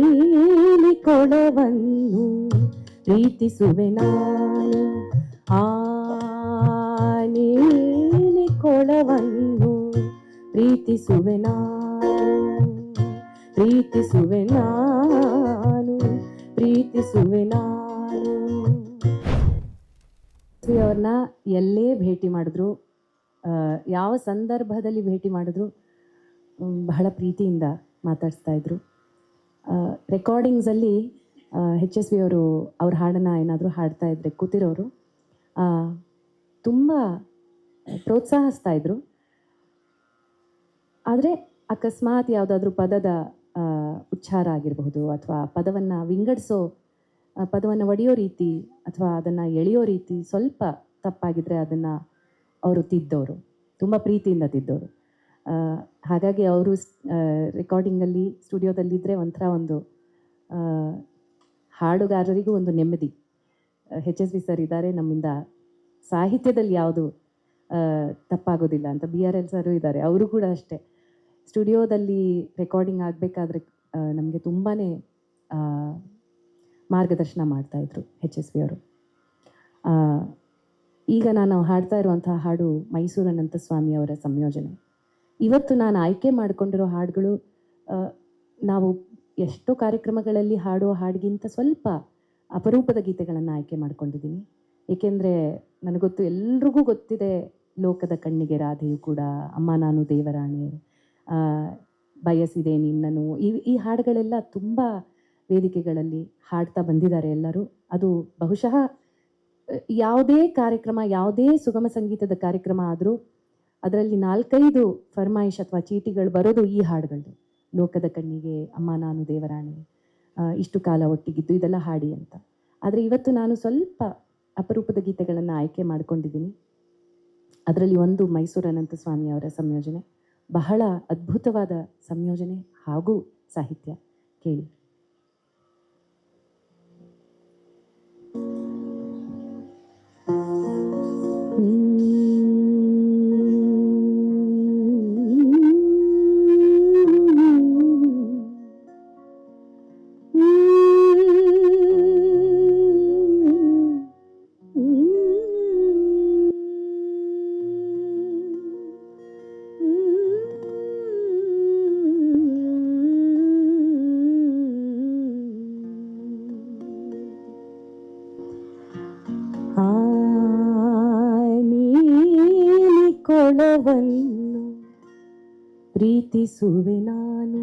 ನೀಲಿ ಕೊಳವನ್ನು ಪ್ರೀತಿಸುವೆ ನಾನು. ಆ ನೀಲಿ ಕೊಳವನ್ನು ಪ್ರೀತಿಸುವೆ ನಾನು. ಪ್ರೀತಿಸುವೆ ನಾನು. ಪ್ರೀತಿಸುವೆ ನಾನು. ಅವ್ರನ್ನ ಎಲ್ಲೇ ಭೇಟಿ ಮಾಡಿದ್ರು ಯಾವ ಸಂದರ್ಭದಲ್ಲಿ ಭೇಟಿ ಮಾಡಿದ್ರು ಬಹಳ ಪ್ರೀತಿಯಿಂದ ಮಾತಾಡಿಸ್ತಾ ಇದ್ರು. ರೆಕಾರ್ಡಿಂಗ್ಸಲ್ಲಿ ಹೆಚ್ ಎಸ್ ವಿ ಅವರು ಅವ್ರ ಹಾಡನ್ನು ಏನಾದರೂ ಹಾಡ್ತಾ ಇದ್ರೆ ಕೂತಿರೋರು ತುಂಬ ಪ್ರೋತ್ಸಾಹಿಸ್ತಾ ಇದ್ರು. ಆದರೆ ಅಕಸ್ಮಾತ್ ಯಾವುದಾದ್ರೂ ಪದದ ಉಚ್ಚಾರ ಆಗಿರಬಹುದು ಅಥವಾ ಪದವನ್ನು ವಿಂಗಡಿಸೋ ಪದವನ್ನು ಒಡೆಯೋ ರೀತಿ ಅಥವಾ ಅದನ್ನು ಎಳೆಯೋ ರೀತಿ ಸ್ವಲ್ಪ ತಪ್ಪಾಗಿದ್ರೆ ಅದನ್ನು ಅವರು ತಿದ್ದೋರು ತುಂಬ ಪ್ರೀತಿಯಿಂದ ತಿದ್ದವರು ಆ, ಹಾಗಾಗಿ ಅವರು ರೆಕಾರ್ಡಿಂಗಲ್ಲಿ ಸ್ಟುಡಿಯೋದಲ್ಲಿದ್ದರೆ ಒಂಥರ ಒಂದು ಹಾಡುಗಾರರಿಗೂ ಒಂದು ನೆಮ್ಮದಿ. ಹೆಚ್ ಎಸ್ ವಿ ಸರ್ ಇದ್ದಾರೆ, ನಮ್ಮಿಂದ ಸಾಹಿತ್ಯದಲ್ಲಿ ಯಾವುದು ತಪ್ಪಾಗೋದಿಲ್ಲ ಅಂತ ಬಿ ಆರ್ ಎಲ್ ಸರು ಇದ್ದಾರೆ, ಅವರು ಕೂಡ ಅಷ್ಟೇ. ಸ್ಟುಡಿಯೋದಲ್ಲಿ ರೆಕಾರ್ಡಿಂಗ್ ಆಗಬೇಕಾದ್ರೆ ನಮಗೆ ತುಂಬಾ ಮಾರ್ಗದರ್ಶನ ಮಾಡ್ತಾಯಿದ್ರು ಹೆಚ್ ಎಸ್ ವಿ ಅವರು. ಈಗ ನಾನು ಹಾಡ್ತಾ ಇರುವಂತಹ ಹಾಡು ಮೈಸೂರನಂತ ಸ್ವಾಮಿ ಅವರ ಸಂಯೋಜನೆ. ಇವತ್ತು ನಾನು ಆಯ್ಕೆ ಮಾಡಿಕೊಂಡಿರೋ ಹಾಡುಗಳು ನಾವು ಎಷ್ಟೋ ಕಾರ್ಯಕ್ರಮಗಳಲ್ಲಿ ಹಾಡುವ ಹಾಡಿಗಿಂತ ಸ್ವಲ್ಪ ಅಪರೂಪದ ಗೀತೆಗಳನ್ನು ಆಯ್ಕೆ ಮಾಡ್ಕೊಂಡಿದ್ದೀನಿ. ಏಕೆಂದರೆ ನನಗೊತ್ತು ಎಲ್ರಿಗೂ ಗೊತ್ತಿದೆ, ಲೋಕದ ಕಣ್ಣಿಗೆ ರಾಧೆಯು ಕೂಡ, ಅಮ್ಮ ನಾನು ದೇವರಾಣಿ ಬಯಸಿದೆ ನಿನ್ನನು ಈ ಈ ಹಾಡುಗಳೆಲ್ಲ ತುಂಬ ವೇದಿಕೆಗಳಲ್ಲಿ ಹಾಡ್ತಾ ಬಂದಿದ್ದಾರೆ ಎಲ್ಲರೂ. ಅದು ಬಹುಶಃ ಯಾವುದೇ ಕಾರ್ಯಕ್ರಮ, ಯಾವುದೇ ಸುಗಮ ಸಂಗೀತದ ಕಾರ್ಯಕ್ರಮ ಆದರೂ ಅದರಲ್ಲಿ ನಾಲ್ಕೈದು ಫರ್ಮಾಯಿಶ್ ಅಥವಾ ಚೀಟಿಗಳು ಬರೋದು ಈ ಹಾಡುಗಳು ಲೋಕದ ಕಣ್ಣಿಗೆ, ಅಮ್ಮ ನಾನು ದೇವರಾಣಿ ಇಷ್ಟು ಕಾಲ ಒಟ್ಟಿಗಿದ್ದು, ಇದೆಲ್ಲ ಹಾಡಿ ಅಂತ. ಆದರೆ ಇವತ್ತು ನಾನು ಸ್ವಲ್ಪ ಅಪರೂಪದ ಗೀತೆಗಳನ್ನು ಆಯ್ಕೆ ಮಾಡಿಕೊಂಡಿದ್ದೀನಿ. ಅದರಲ್ಲಿ ಒಂದು ಮೈಸೂರು ಅನಂತ ಸ್ವಾಮಿ ಅವರ ಸಂಯೋಜನೆ. ಬಹಳ ಅದ್ಭುತವಾದ ಸಂಯೋಜನೆ ಹಾಗೂ ಸಾಹಿತ್ಯ. ಕೇಳಿ. ನೀಲಿ ಕೊಳವನ್ನು ಪ್ರೀತಿಸುವೆ ನಾನು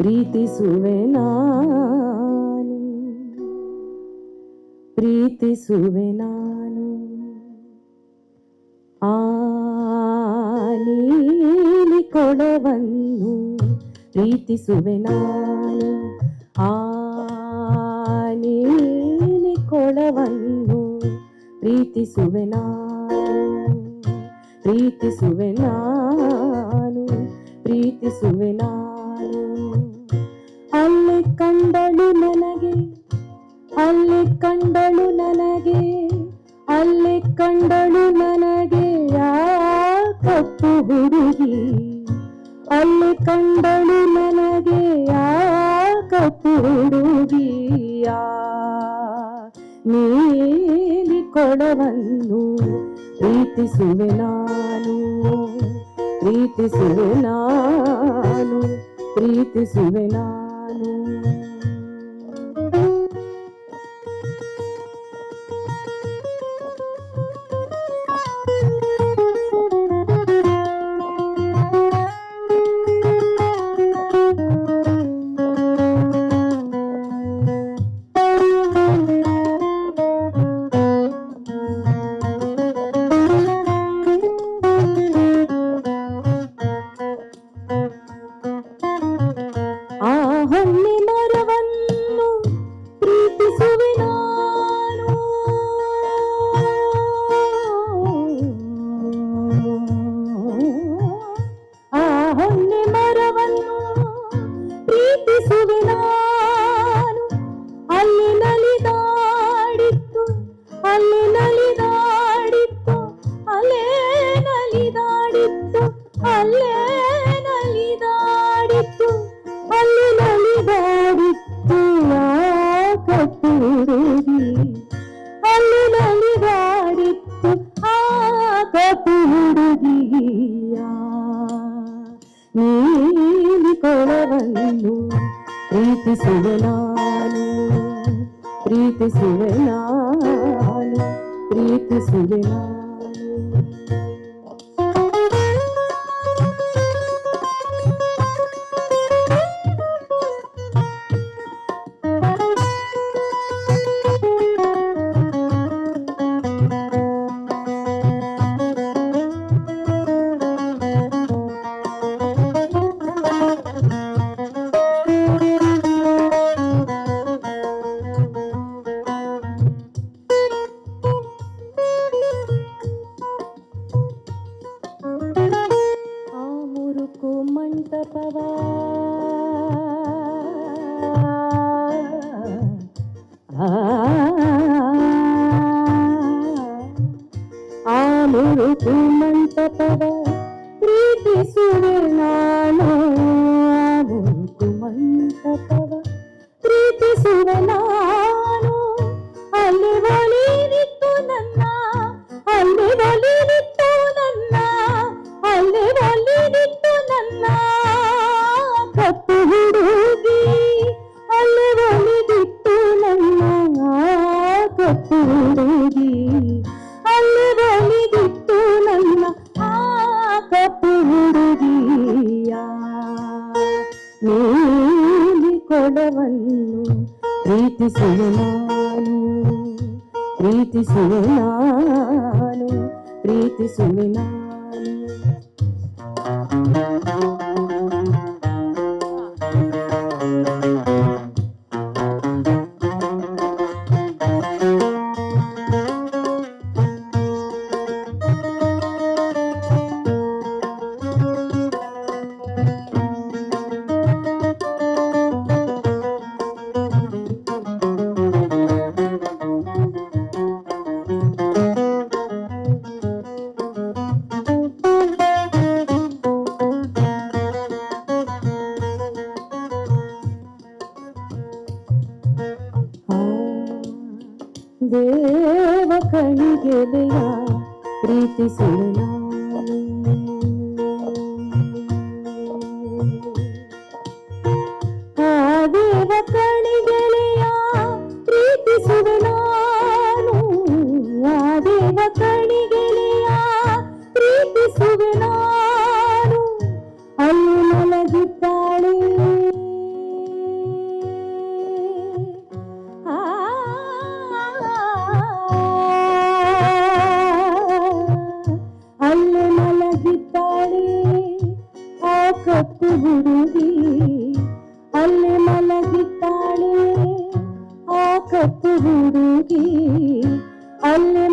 ಪ್ರೀತಿಸುವೆ ನಾನು ಪ್ರೀತಿಸುವೆ ನಾನು ಆ ನೀಲಿ ಕೊಳವನ್ನು ಪ್ರೀತಿಸುವೆ ನಾನು ಆ ನೀಲಿ ಕೊಳವನ್ನು ಪ್ರೀತಿಸುವೆ ನಾನು ಪ್ರೀತಿಸುವೆ ನಾನು ಪ್ರೀತಿಸುವೆ ನಾನು. ಅಲ್ಲಿ ಕಂಡಳು ನನಗೆ, ಅಲ್ಲಿ ಕಂಡಳು ನನಗೆ, ಅಲ್ಲಿ ಕಂಡಳು ನನಗೆ ಯಾ ಕಪ್ಪು ಹುಡುಗಿ? ಅಲ್ಲಿ ಕಂಡಳು ನನಗೆ ಯಾ ಕಪ್ಪು ಹುಡುಗಿಯ ನೀಲಿ ಕೊಳವನ್ನು ಪ್ರೀತಿಸುವೆ ನಾನು ಪ್ರೀತಿಸುವೆ ನಾನು ಪ್ರೀತಿಸುವೆ ನಾನು ಯೇಸುವೆ ನಾನು ಅಲ್ಲಿ ನಲಿದಾಡಿತ್ತು ಅಲ್ಲಿ ನಲಿದಾಡಿತ್ತು ಅಲ್ಲೇ ನಲಿದಾಡಿತ್ತು ಅಲ್ಲೇ ನಲಿದಾಡಿತ್ತು ಅಲ್ಲಿ ನಲಿದಾಡಿತ್ತು ಯಾ ಕಟ್ಟಿರುವಿ ನಾನು ಪ್ರೀತಿಸುವೆ ಮಂಟಪವ ಆ, ಆ ಮುರುಕು ಮಂಟಪವ ಪ್ರೀತಿಸುವೆ ನಾನು ಆ ಮುರುಕು ಮಂಟಪವ ಕಪ್ಪು ಹುಡುಗಿ ಅಲ್ಲಿ ಒಲಿದಿತ್ತು ನನ್ನ ಆ ಕಪ್ಪು ಹುಡುಗಿಯ ನೀಲಿ ಕೊಡವನ್ನು ಪ್ರೀತಿಸುವೆ ನಾನು ಪ್ರೀತಿಸುವೆ ನಾನು ಪ್ರೀತಿಸುವೆ ನಾನು ದೇವ ಕಣಿಗೆಲೆಯ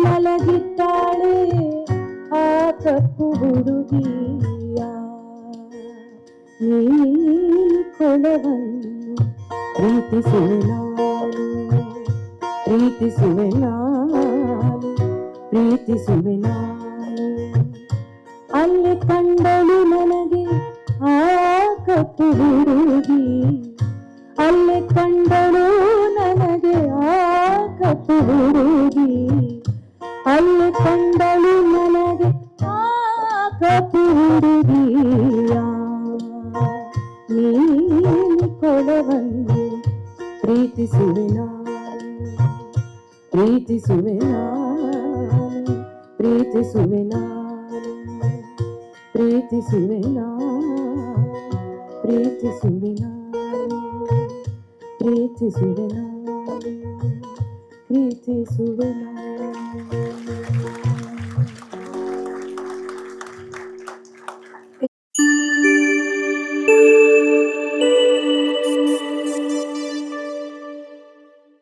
ಮಲಗಿದ್ದಾಳೆ. ಆ ಕಪ್ಪು ಹುಡುಗಿಯ ನೀ ಕೊಳವನ್ನು ಪ್ರೀತಿಸುವೆ ನಾನು ಪ್ರೀತಿಸುವೆ ನಾನು ಪ್ರೀತಿಸುವೆ ನಾನು ಅಲ್ಲಿ ಕಂಡಳು ಪ್ರೀತಿಸುವೆ ನಾನು ಪ್ರೀತಿಸುವೆ ನಾನು ಪ್ರೀತಿಸುವೆ ನಾನು ಪ್ರೀತಿಸುವೆ ನಾನು ಪ್ರೀತಿಸುವೆ ನಾನು ಪ್ರೀತಿಸುವೆ ನಾನು ಪ್ರೀತಿಸುವೆ ನಾನು